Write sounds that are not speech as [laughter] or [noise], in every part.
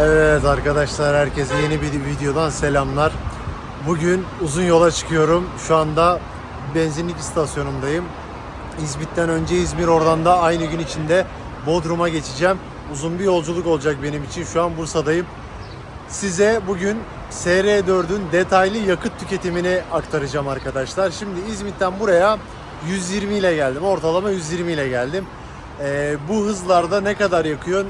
Evet arkadaşlar herkese yeni bir videodan selamlar. Bugün uzun yola çıkıyorum. Şu anda benzinlik istasyonundayım. İzmit'ten önce İzmir oradan da aynı gün içinde Bodrum'a geçeceğim. Uzun bir yolculuk olacak benim için. Şu an Bursa'dayım. Size bugün SR4'ün detaylı yakıt tüketimini aktaracağım arkadaşlar. Şimdi İzmit'ten buraya 120 ile geldim. Ortalama 120 ile geldim. Ee, bu hızlarda ne kadar yakıyor?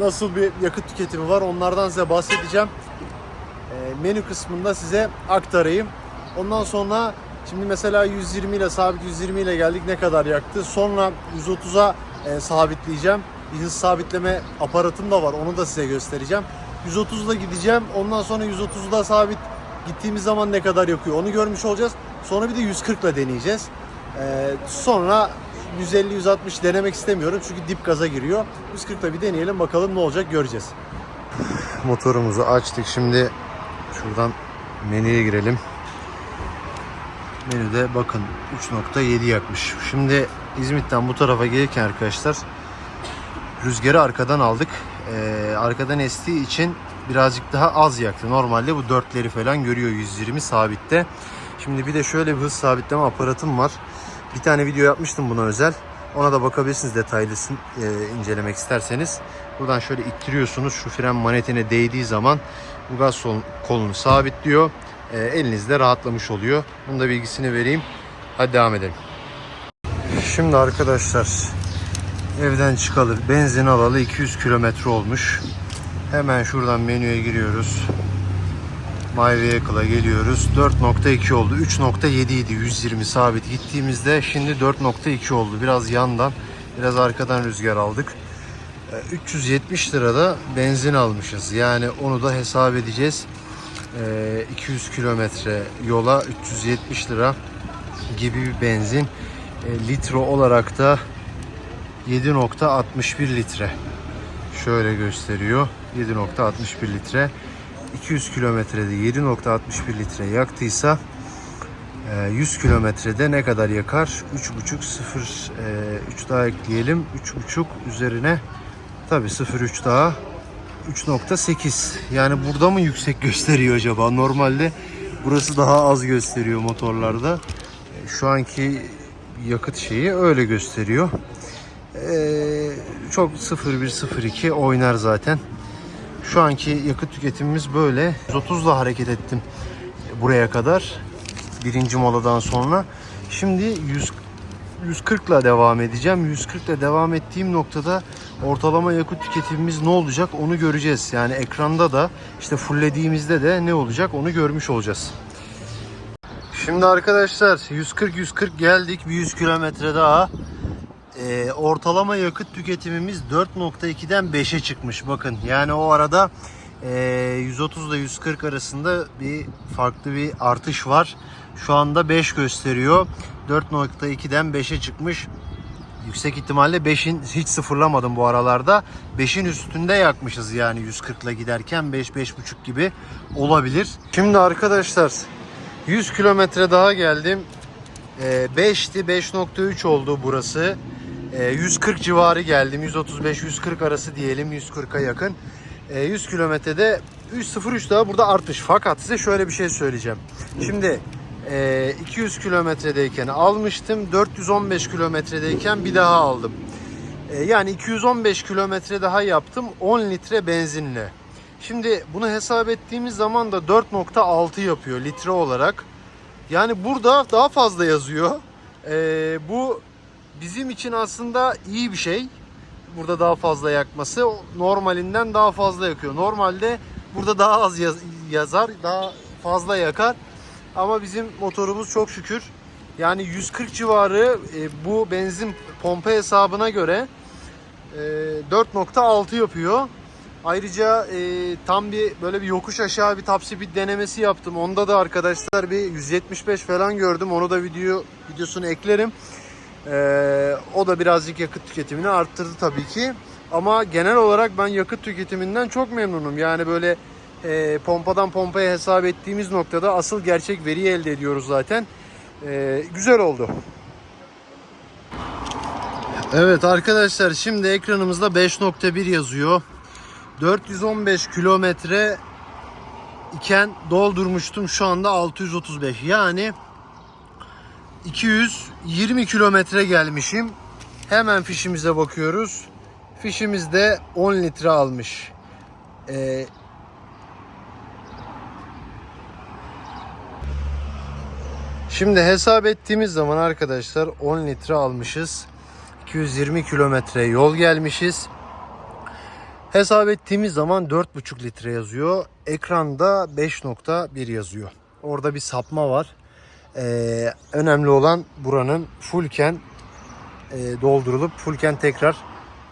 Nasıl bir yakıt tüketimi var? Onlardan size bahsedeceğim. Ee, menü kısmında size aktarayım. Ondan sonra şimdi mesela 120 ile sabit 120 ile geldik ne kadar yaktı? Sonra 130'a e, sabitleyeceğim. Bir hız sabitleme aparatım da var. Onu da size göstereceğim. 130'da gideceğim. Ondan sonra 130'da sabit gittiğimiz zaman ne kadar yakıyor onu görmüş olacağız. Sonra bir de 140 ile deneyeceğiz. Ee, sonra 150-160 denemek istemiyorum çünkü dip gaza giriyor. 140 ile bir deneyelim bakalım ne olacak göreceğiz. Motorumuzu açtık. Şimdi şuradan menüye girelim. Menüde bakın 3.7 yakmış. Şimdi İzmit'ten bu tarafa gelirken arkadaşlar rüzgarı arkadan aldık. Ee, arkadan estiği için birazcık daha az yaktı. Normalde bu dörtleri falan görüyor 120 sabitte. Şimdi bir de şöyle bir hız sabitleme aparatım var. Bir tane video yapmıştım buna özel. Ona da bakabilirsiniz detaylısın e, incelemek isterseniz. Buradan şöyle ittiriyorsunuz. Şu fren manetine değdiği zaman bu gaz kolunu sabitliyor. E, elinizde rahatlamış oluyor. Bunun da bilgisini vereyim. Hadi devam edelim. Şimdi arkadaşlar evden çıkalı benzin alalı 200 kilometre olmuş. Hemen şuradan menüye giriyoruz. My Vehicle'a geliyoruz. 4.2 oldu. 3.7 idi 120 sabit gittiğimizde. Şimdi 4.2 oldu. Biraz yandan, biraz arkadan rüzgar aldık. Ee, 370 lirada benzin almışız. Yani onu da hesap edeceğiz. Ee, 200 kilometre yola 370 lira gibi bir benzin. E, litre olarak da 7.61 litre. Şöyle gösteriyor. 7.61 litre. 200 kilometrede 7.61 litre yaktıysa e, 100 kilometrede ne kadar yakar? 3.5 0 e, 3 daha ekleyelim. 3.5 üzerine tabi 0.3 daha 3.8 yani burada mı yüksek [laughs] gösteriyor acaba? Normalde burası daha az gösteriyor motorlarda. E, Şu anki yakıt şeyi öyle gösteriyor. Ee, çok 0102 oynar zaten. Şu anki yakıt tüketimimiz böyle. 130 ile hareket ettim buraya kadar. Birinci moladan sonra. Şimdi 100 140 ile devam edeceğim. 140 ile devam ettiğim noktada ortalama yakıt tüketimimiz ne olacak onu göreceğiz. Yani ekranda da işte fulllediğimizde de ne olacak onu görmüş olacağız. Şimdi arkadaşlar 140-140 geldik. Bir 100 kilometre daha. Ee, ortalama yakıt tüketimimiz 4.2'den 5'e çıkmış. Bakın yani o arada e, 130 ile 140 arasında bir farklı bir artış var. Şu anda 5 gösteriyor. 4.2'den 5'e çıkmış. Yüksek ihtimalle 5'in hiç sıfırlamadım bu aralarda. 5'in üstünde yakmışız yani 140 ile giderken 5-5.5 gibi olabilir. Şimdi arkadaşlar 100 kilometre daha geldim. Ee, 5'ti 5.3 oldu burası. Ee, 140 civarı geldim. 135-140 arası diyelim 140'a yakın. Ee, 100 kilometrede 3.03 daha burada artış. Fakat size şöyle bir şey söyleyeceğim. Şimdi e, 200 kilometredeyken almıştım. 415 kilometredeyken bir daha aldım. E, yani 215 kilometre daha yaptım 10 litre benzinle. Şimdi bunu hesap ettiğimiz zaman da 4.6 yapıyor litre olarak. Yani burada daha fazla yazıyor. E, bu bizim için aslında iyi bir şey. Burada daha fazla yakması normalinden daha fazla yakıyor. Normalde burada daha az yaz- yazar, daha fazla yakar. Ama bizim motorumuz çok şükür yani 140 civarı e, bu benzin pompa hesabına göre e, 4.6 yapıyor. Ayrıca e, tam bir böyle bir yokuş aşağı bir top speed denemesi yaptım. Onda da arkadaşlar bir 175 falan gördüm. Onu da video videosunu eklerim. E, o da birazcık yakıt tüketimini arttırdı tabii ki. Ama genel olarak ben yakıt tüketiminden çok memnunum. Yani böyle e, pompadan pompaya hesap ettiğimiz noktada asıl gerçek veriyi elde ediyoruz zaten. E, güzel oldu. Evet arkadaşlar şimdi ekranımızda 5.1 yazıyor. 415 kilometre iken doldurmuştum. Şu anda 635. Yani 220 kilometre gelmişim. Hemen fişimize bakıyoruz. Fişimizde 10 litre almış. Ee, Şimdi hesap ettiğimiz zaman arkadaşlar 10 litre almışız. 220 kilometre yol gelmişiz. Hesap ettiğimiz zaman 4,5 litre yazıyor. Ekranda 5.1 yazıyor. Orada bir sapma var. Ee, önemli olan buranın fullken e, doldurulup fullken tekrar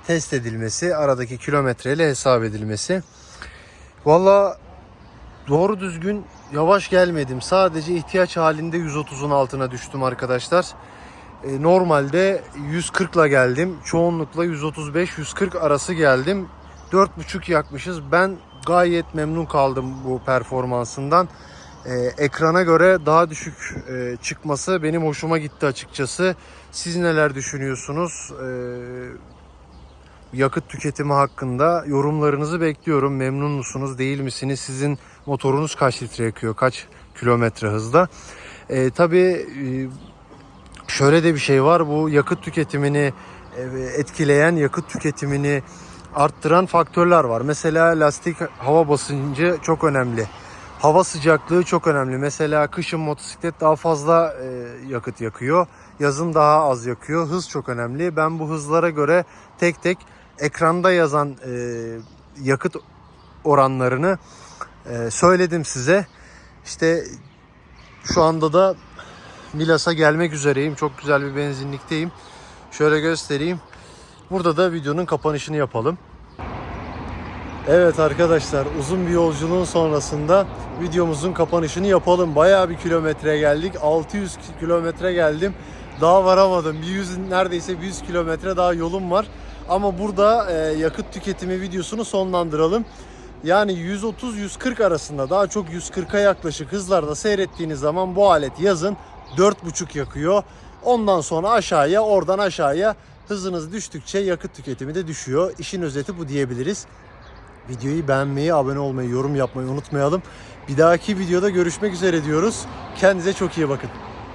test edilmesi, aradaki kilometreyle hesap edilmesi. Valla doğru düzgün yavaş gelmedim. Sadece ihtiyaç halinde 130'un altına düştüm arkadaşlar. E, normalde 140 ile geldim. Çoğunlukla 135-140 arası geldim. 4.5 yakmışız. Ben gayet memnun kaldım bu performansından. E, ekrana göre daha düşük e, çıkması benim hoşuma gitti açıkçası. Siz neler düşünüyorsunuz? E, yakıt tüketimi hakkında yorumlarınızı bekliyorum. Memnun musunuz, değil misiniz? Sizin motorunuz kaç litre yakıyor, kaç kilometre hızda? E, tabii e, şöyle de bir şey var. Bu yakıt tüketimini e, etkileyen, yakıt tüketimini arttıran faktörler var. Mesela lastik hava basıncı çok önemli. Hava sıcaklığı çok önemli. Mesela kışın motosiklet daha fazla e, yakıt yakıyor. Yazın daha az yakıyor. Hız çok önemli. Ben bu hızlara göre tek tek ekranda yazan e, yakıt oranlarını e, söyledim size. İşte şu anda da Milas'a gelmek üzereyim. Çok güzel bir benzinlikteyim. Şöyle göstereyim. Burada da videonun kapanışını yapalım. Evet arkadaşlar uzun bir yolculuğun sonrasında videomuzun kapanışını yapalım. Bayağı bir kilometre geldik. 600 kilometre geldim. Daha varamadım. Bir 100 neredeyse 100 kilometre daha yolum var. Ama burada e, yakıt tüketimi videosunu sonlandıralım. Yani 130-140 arasında daha çok 140'a yaklaşık hızlarda seyrettiğiniz zaman bu alet yazın 4.5 yakıyor. Ondan sonra aşağıya oradan aşağıya hızınız düştükçe yakıt tüketimi de düşüyor. İşin özeti bu diyebiliriz. Videoyu beğenmeyi, abone olmayı, yorum yapmayı unutmayalım. Bir dahaki videoda görüşmek üzere diyoruz. Kendinize çok iyi bakın.